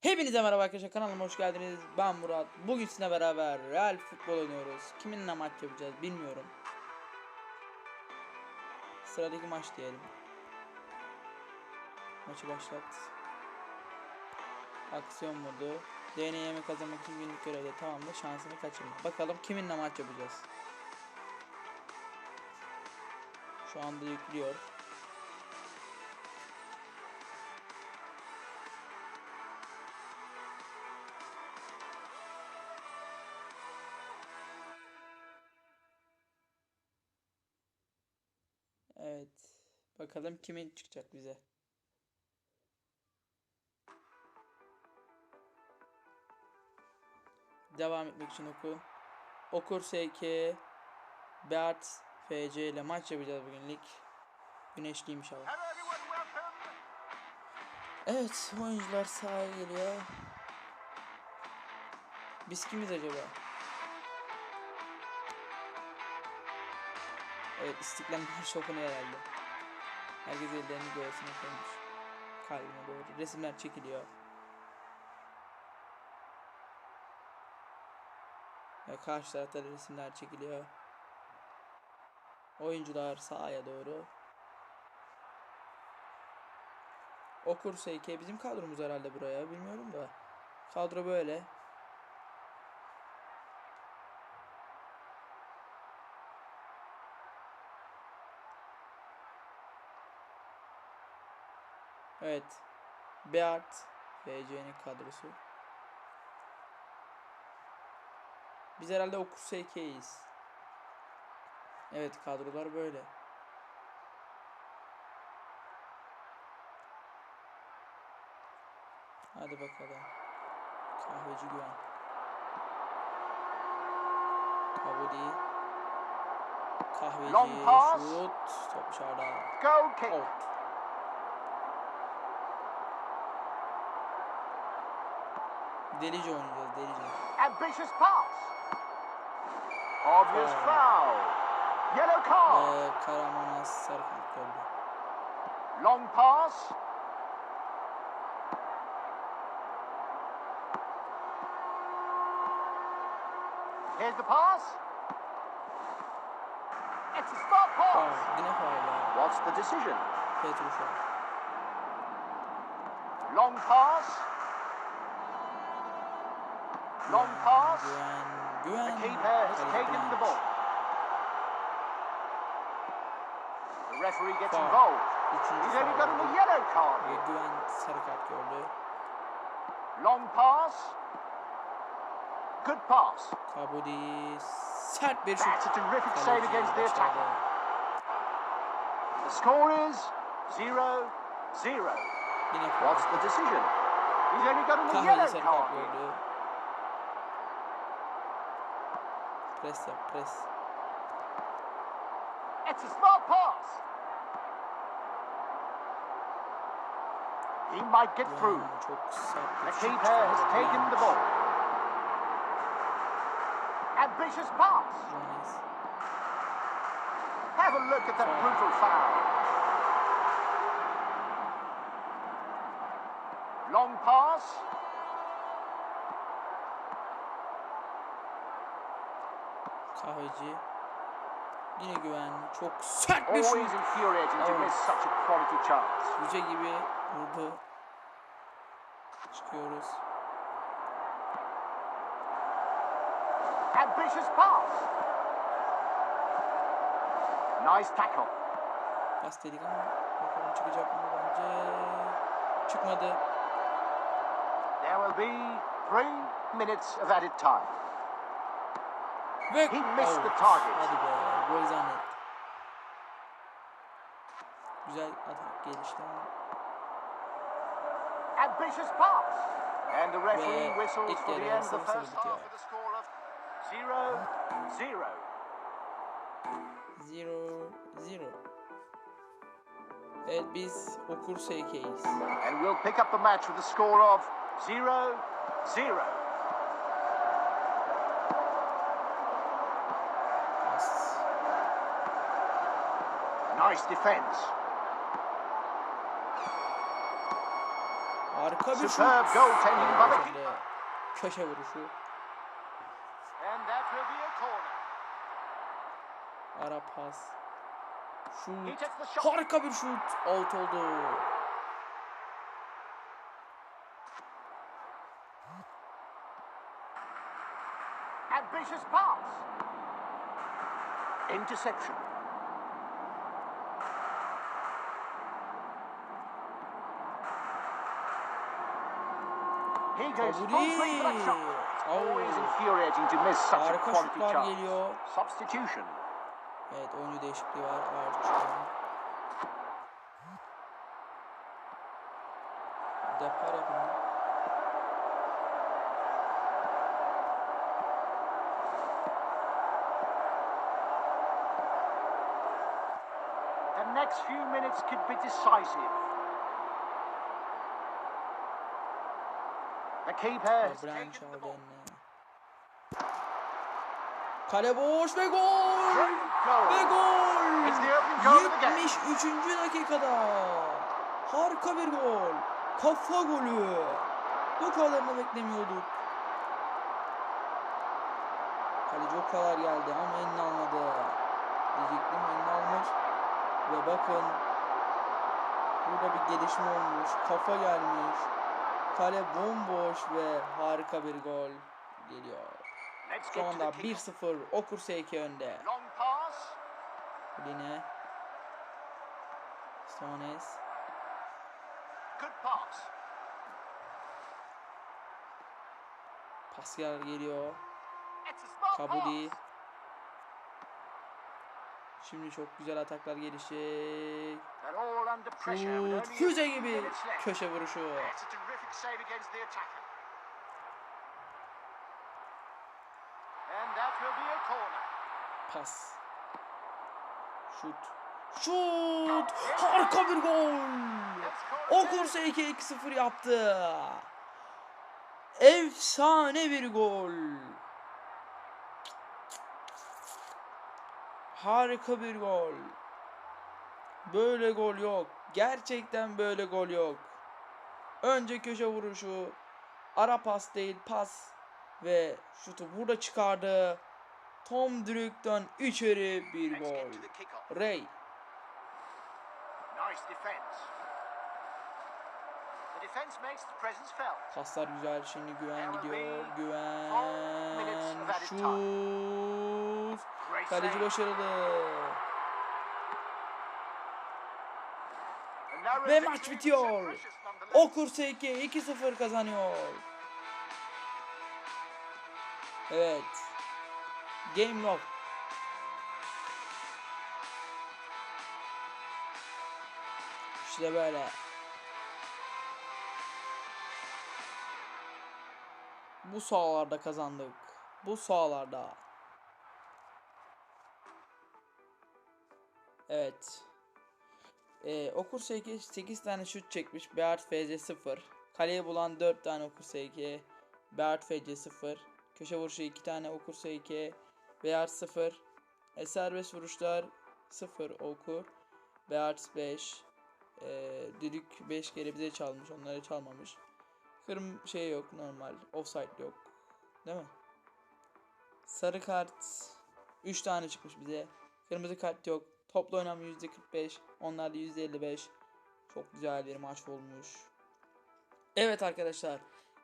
Hepinize merhaba arkadaşlar kanalıma hoş geldiniz. Ben Murat. Bugün sizinle beraber Real futbol oynuyoruz. Kiminle maç yapacağız bilmiyorum. Sıradaki maç diyelim. Maçı başlat. Aksiyon modu. DNY'mi kazanmak için günlük görevde tamamla şansını kaçırma. Bakalım kiminle maç yapacağız. Şu anda yüklüyor. Evet. Bakalım kimin çıkacak bize. Devam etmek için oku. Okur SK Beat FC ile maç yapacağız bugünlük. Güneşliymiş hava. Evet, oyuncular sahaya geliyor. Biz kimiz acaba? Evet, İstiklal okunuyor herhalde. Herkes ellerini göğsüne koymuş. Kalbine doğru. Resimler çekiliyor. Ve karşı tarafta resimler çekiliyor. Oyuncular sahaya doğru. Okur SK bizim kadromuz herhalde buraya bilmiyorum da. Kadro böyle. Evet. Beart VC'nin kadrosu. Biz herhalde Okur SK'yiz. Evet kadrolar böyle. Hadi bakalım. Kahveci güven. Kabul Kahveci Long pass. şut. Top dışarıda. Out. Oynayacağız delice. Ambitious pass. Obvious Foul. foul. Yellow card. Ve Karamanaz sarı kart gördü. Long pass. Here's the pass. It's a smart Faul. pass. Yine faul ya. What's the decision? Petrusha. Long pass. Long pass. The keeper has taken the ball. The referee gets involved. He's only got him a yellow card. Ve Güven sarı kart gördü. Long pass. Good pass. Kabudi sert bir şut. That's a terrific save against the attacker. The score is 0 0. What's the decision? He's only got him a yellow card. kart gördü. Pres yap pres. It's a smart pass. He might get through. Güven çok sert The bir keeper has taken the ball. Ambitious pass. Güveniz. Have a look at that brutal foul. Long pass. Kahveci. Yine güven. Çok sert bir şut. Yüce gibi vurdu. Çıkıyoruz. Ambitious pass. Nice tackle. Pas dedik ama bakalım çıkacak mı bence. Çıkmadı. There will be three minutes of added time. Ve He missed the Out. target. Hadi be gol zannet. Güzel atak gelişti ama. Ambitious pass. And the referee Ve whistles ilk for the yarı end of the sıfır first bitiyor. half with a score of 0 0. 0 0. Evet biz Okur SK'yiz. And we'll pick up the match with a score of 0 0. Nice defense. Harika bir şut. Köşe vuruşu. And that will be a corner. Ara pas. Şut. Harika bir şut. Out oldu. Ambitious pass. Interception. He goes full swing for that shot. Always infuriating to miss such a Harika quality şutlar chance. geliyor. Substitution. Evet oyuncu değişikliği var. Depar yapın. The next few minutes could be decisive. Çaldı ball. eline. Kale boş ve gol! Ve gol! It's the opening goal of the game. 73. dakikada. Harika bir gol. Kafa golü. Bu kadarını beklemiyorduk. Kaleci o kadar geldi ama elini almadı. Diyecektim elini almış. Ve bakın. Burada bir gelişme olmuş. Kafa gelmiş. Kale bomboş ve harika bir gol geliyor. Şu anda the kick. 1-0 Okur S2 önde. Line. Stones. Pascal geliyor. Kabudi. Şimdi çok güzel ataklar gelişecek. Şut. Füze gibi köşe vuruşu. Terrific save against the attacker. And that will be a corner. Pas. Şut. Şut. Harika bir gol. Let's call it Okur there. S2 2-0 yaptı. Efsane bir gol. Harika bir gol. Böyle gol yok. Gerçekten böyle gol yok. Önce köşe vuruşu. Ara pas değil pas. Ve şutu burada çıkardı. Tom direkten içeri bir gol. Ray. Paslar güzel. Şimdi güven gidiyor. Güven. Şut. Kaleci başarılı. Ve maç bitiyor. Okur S2 2-0 kazanıyor. Evet. Game log. İşte böyle. Bu sahalarda kazandık. Bu sahalarda. Evet. Ee, Okur S2 8 tane şut çekmiş. Beart FC 0. Kaleye bulan 4 tane Okur S2. Beart FC 0. Köşe vuruşu 2 tane Okur S2. Beart 0. E, serbest vuruşlar 0 Okur. Beart 5. E, düdük 5 kere bize çalmış. Onları çalmamış. Kırm şey yok normal. Offside yok. Değil mi? Sarı kart 3 tane çıkmış bize. Kırmızı kart yok. Toplu oynama %45. Onlar da %55. Çok güzel bir maç olmuş. Evet arkadaşlar.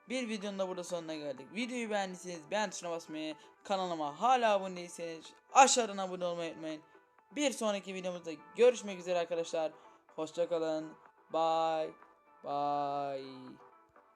Bir videonun da burada sonuna geldik. Videoyu beğendiyseniz beğen tuşuna basmayı, kanalıma hala abone değilseniz aşağıdan abone olmayı unutmayın. Bir sonraki videomuzda görüşmek üzere arkadaşlar. Hoşçakalın. Bye. Bye.